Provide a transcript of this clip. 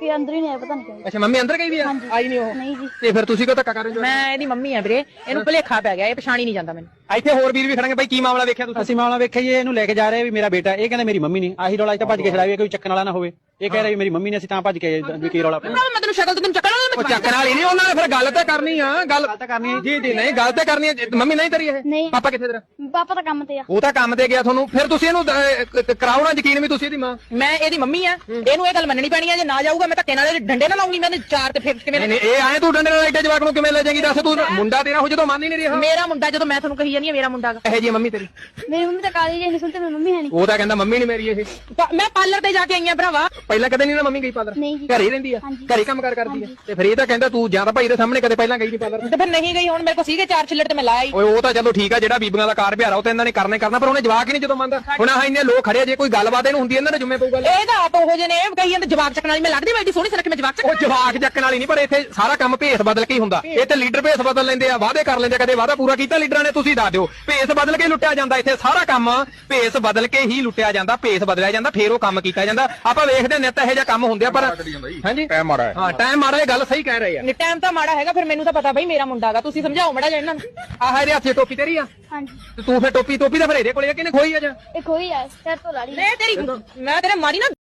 ਕਿ ਅੰਦਰ ਹੀ ਨਹੀਂ ਆਇਆ ਪਤਾ ਨਹੀਂ ਕਿਉਂ। ਅੱਛਾ ਮੰਮੀ ਅੰਦਰ ਗਈ ਵੀ ਆ? ਆਈ ਨਹੀਂ ਉਹ? ਨਹੀਂ ਜੀ। ਤੇ ਫਿਰ ਤੁਸੀਂ ਕਿਉਂ ਧੱਕਾ ਕਰ ਰਹੇ ਹੋ ਮੈਂ ਇਹਦੀ ਮੰਮੀ ਆ ਵੀਰੇ ਇਹਨੂੰ ਭੁਲੇਖਾ ਪੈ ਗਿਆ ਇਹ ਪਛਾਣੀ ਨਹੀਂ ਜਾਂਦਾ ਮੈਨੂੰ। ਇੱਥੇ ਹੋਰ ਵੀਰ ਵੀ ਖੜਨਗੇ ਬਾਈ ਕੀ ਮਾਮਲਾ ਵੇਖਿਆ ਤੁਸੀਂ? ਅਸੀਂ ਮਾਮਲਾ ਵੇਖਿਆ ਜੀ ਇਹਨੂੰ ਲੈ ਕੇ ਜਾ ਰਹੇ ਵੀ ਮੇਰਾ ਬੇਟਾ ਇਹ ਕਹਿੰਦਾ ਮੇਰੀ ਮੰਮੀ ਨਹੀਂ ਆਹੀ ਰੌਲਾ ਤਾਂ ਭੱਜ ਕੇ ਛੜਾਵੇ ਕੋਈ ਚੱਕਣ ਵਾਲਾ ਨਾ ਹੋਵੇ। ਇਹ ਕਹਿ ਰਿਹਾ ਵੀ ਮੇਰੀ ਮੰਮੀ ਨੇ ਅਸੀਂ ਤਾਂ ਭੱਜ ਕੇ ਆਏ ਵੀ ਕੀ ਰੌਲਾ ਮੈਂ ਤੈਨੂੰ ਸ਼ਕਲ ਤੋਂ ਤੈਨੂੰ ਚੱਕਣਾ ਉਹ ਚੱਕਣ ਵਾਲੀ ਨਹੀਂ ਉਹਨਾਂ ਨੇ ਫਿਰ ਗੱਲ ਤਾਂ ਕਰਨੀ ਆ ਗੱਲ ਤਾਂ ਕਰਨੀ ਹੈ। ਜੀ। ਜੀ ਨਹੀਂ ਗੱਲ ਤਾਂ ਕਰਨੀ ਹੈ ਮੰਮੀ ਨਹੀਂ ਤੇਰੀ ਇਹ? ਨਹੀਂ। ਪਾਪਾ ਕਿੱਥੇ ਤੇਰਾ? ਪਾਪਾ ਤਾਂ ਕੰਮ ਤੇ ਆ। ਉਹ ਤਾਂ ਕੰਮ ਤੇ ਗਿਆ ਤੁਹਾਨੂੰ। ਫਿਰ ਤੁਸੀਂ ਇਹਨੂੰ ਅਹ, ਕ- ਕ- ਕਰਾਓ ਨਾ ਯਕੀਨ ਵੀ ਤੁਸੀਂ ਇਹਦੀ ਮਾਂ। ਮੈਂ ਇਹਦੀ ਮੰਮੀ ਆ। ਇਹਨੂੰ ਇਹ ਗੱਲ ਮੰਨਣੀ ਪੈਣੀ ਆ ਜੇ ਨਾ ਜਾਊਗਾ ਮੈਂ ਧੱਕੇ ਨਾਲ ਇਹਦੇ ਡੰਡੇ ਨਾਲ ਲਾਉਂਗੀ ਮੈਂ ਇਹਦੇ ਚਾਰ ਤੇ ਫਿਰ ਕਿਵੇਂ ਨਹੀਂ ਨਹੀਂ ਇਹ ਆਏ ਤੂੰ ਡੰਡੇ ਨਾਲ ਐਡੇ ਜਵਾਕ ਨੂੰ ਕਿਵੇਂ ਲੈ ਜਾਏਗੀ? ਦੱਸ ਤੂੰ ਮੁੰਡਾ ਤੇਰਾ ਹੋ ਜਦੋਂ ਮੰਨ ਹੀ ਨਹੀਂ ਰਿਹਾ। ਮੇਰਾ ਮੁੰਡਾ ਜਦੋਂ ਮੈਂ ਤੁਹਾਨੂੰ ਕਹੀ ਜਾਂਦੀ ਆ ਮੇਰਾ ਮੁੰਡਾ ਗਾ। ਇਹ ਜੀ ਮੰਮੀ ਤੇਰੀ। ਮੇਰੀ ਮੰਮੀ ਤਾਂ ਕਾਲੀ ਜੀ ਨਹੀਂ ਸੁਣਤੇ ਮੇਰੀ ਮੰਮੀ ਹੈ ਨਹੀਂ ਉਹ ਤਾਂ ਕਹਿੰਦਾ ਮੰਮੀ ਨਹੀਂ ਮੇਰੀ ਇਹ। ਪ- ਮੈਂ ਪਾਰਲਰ ਤੇ ਜਾ ਕੇ ਆਈ ਆ ਭਰਾਵਾ। ਪਹਿਲਾਂ ਕਦੇ ਨਹੀਂ ਨਾ ਮੰਮੀ ਗਈ ਪਾਰਲਰ। ਨਹੀਂ ਜੀ। ਘਰੇ ਹੀ ਰਹਿੰਦੀ ਆ। ਹਾਂਜੀ। ਘਰੇ ਹੀ ਕੰਮ ਕਾਰ ਕਰਦੀ ਆ। ਤੇ ਫਿਰ ਇਹ ਤਾਂ ਕਹਿੰਦਾ ਤੂੰ ਜਾਂ ਤਾਂ ਭਾਈ ਦੇ ਸਾਹਮਣੇ ਕਦੇ ਪਹਿਲਾਂ ਗਈ ਨਹੀਂ ਪਾਰਲਰ ਤੇ ਫਿਰ ਨਹੀਂ ਗਈ ਹੁਣ ਮੇਰੇ ਕੋਲ ਸੀਗੇ ਚਾਰ ਛਿੱਲੜ ਤੇ ਮੈਂ ਲਾਇਆ ਹੀ ਓਏ ਉਹ ਤਾਂ ਚਲੋ ਠੀਕ ਆ ਜਿਹੜਾ ਬੀਬੀਆਂ ਦਾ ਕਾਰ ਵਿਹਾਰਾ ਉਹ ਤਾਂ ਇਹਨਾਂ ਨੇ ਕਰਨਾ ਹੀ ਕਰਨਾ ਪਰ ਉਹਨੇ ਜਵਾਕ ਹੀ ਨਹੀਂ ਜਦੋਂ ਮੰਨਦਾ। ਹੁਣ ਆਹ ਇੰਨੇ ਲੋਕ ਖੜੇ ਆ ਜੇ ਕੋਈ ਗੱਲਬਾਤ ਇਹਨੂੰ ਹੁੰਦੀ ਇਹਨਾਂ ਦਾ ਜੁਮੇ ਪਊ ਗੱਲ। ਇਹ ਤਾਂ ਆਪ ਉਹੋ ਜਿਹੇ ਨੇ ਇਹ ਕਹੀ ਜਾਂਦੇ ਜਵਾਬ ਚੱਕਣ ਵਾਲੀ ਮੈਂ ਲੱਗਦੀ ਮੈਂ ਐਡੀ ਸੋਹਣੀ ਸਨਕ ਮੈਂ ਜਵਾਬ ਚੱਕ ਉਹ ਜਵਾਕ ਚੱਕਣ ਵਾਲੀ ਨਹੀਂ ਪਰ ਇੱਥੇ ਸਾਰਾ ਕੰਮ ਭੇਸ ਬਦਲ ਕੇ ਹੀ ਹੁੰਦਾ। ਇਹ ਤੇ ਲੀਡਰ ਭੇਸ ਬਦਲ ਲੈਂਦੇ ਆ ਵਾਅਦੇ ਕਰ ਲੈਂਦੇ ਆ ਕਦੇ ਵਾਅਦਾ ਪੂਰਾ ਕੀਤਾ ਲੀਡਰਾਂ ਨੇ ਤੁਸੀਂ ਦੱਸ ਦਿਓ। ਭੇਸ ਬਦਲ ਕੇ ਲੁੱਟਿਆ ਜਾਂਦਾ ਇੱਥੇ ਸਾਰਾ ਕੰਮ ਭੇਸ ਬਦਲ ਕੇ ਹੀ ਲੁੱਟਿਆ ਜਾਂਦਾ ਭੇਸ ਬਦਲਿਆ ਜਾਂਦਾ ਫੇਰ ਉਹ ਕੰਮ ਕੀਤਾ ਜਾਂਦਾ। ਆਪਾਂ ਵੇਖਦੇ ਹਾਂ ਨਿੱਤ ਇਹੋ ਜਿਹਾ ਕੰਮ ਹੁੰਦੇ ਆ ਪਰ ਹਾਂਜੀ? ਟਾਈਮ ਮਾੜਾ ਹੈ। ਹਾਂ ਟਾਈਮ ਮਾੜਾ ਇਹ ਗੱਲ ਸਹੀ ਕਹਿ ਰਹੇ ਆ। ਨੀ ਟਾਈਮ ਤਾਂ ਮਾੜਾ ਹੈਗਾ ਫਿਰ ਮੈਨੂੰ ਤਾਂ ਪਤਾ ਬਈ ਮੇਰਾ ਮੁੰਡਾ ਗਾ ਤੁਸੀਂ ਸਮਝਾਓ ਮੜਾ ਜਿਹਾ ਇਹਨਾਂ ਨੂੰ। ਆਹ ਇਹਦੇ ਹੱਥੇ ਟੋਪੀ ਤੇਰੀ ਆ। ਹਾਂਜੀ। ਤੇ ਤੂੰ ਫੇਰ ਟੋਪੀ ਟੋਪੀ ਤਾਂ ਫਿਰ ਇਹਦੇ ਕੋਲੇ ਆ ਕਿਨੇ ਖੋਈ ਆ ਜਾਂ? ਇਹ ਖੋਈ ਆ ਸਿਰ ਤੋਂ ਲਾੜੀ ਮੈਂ ਤੇਰੀ ਮੈਂ ਤੇਰੇ ਮਾਰੀ ਨਾ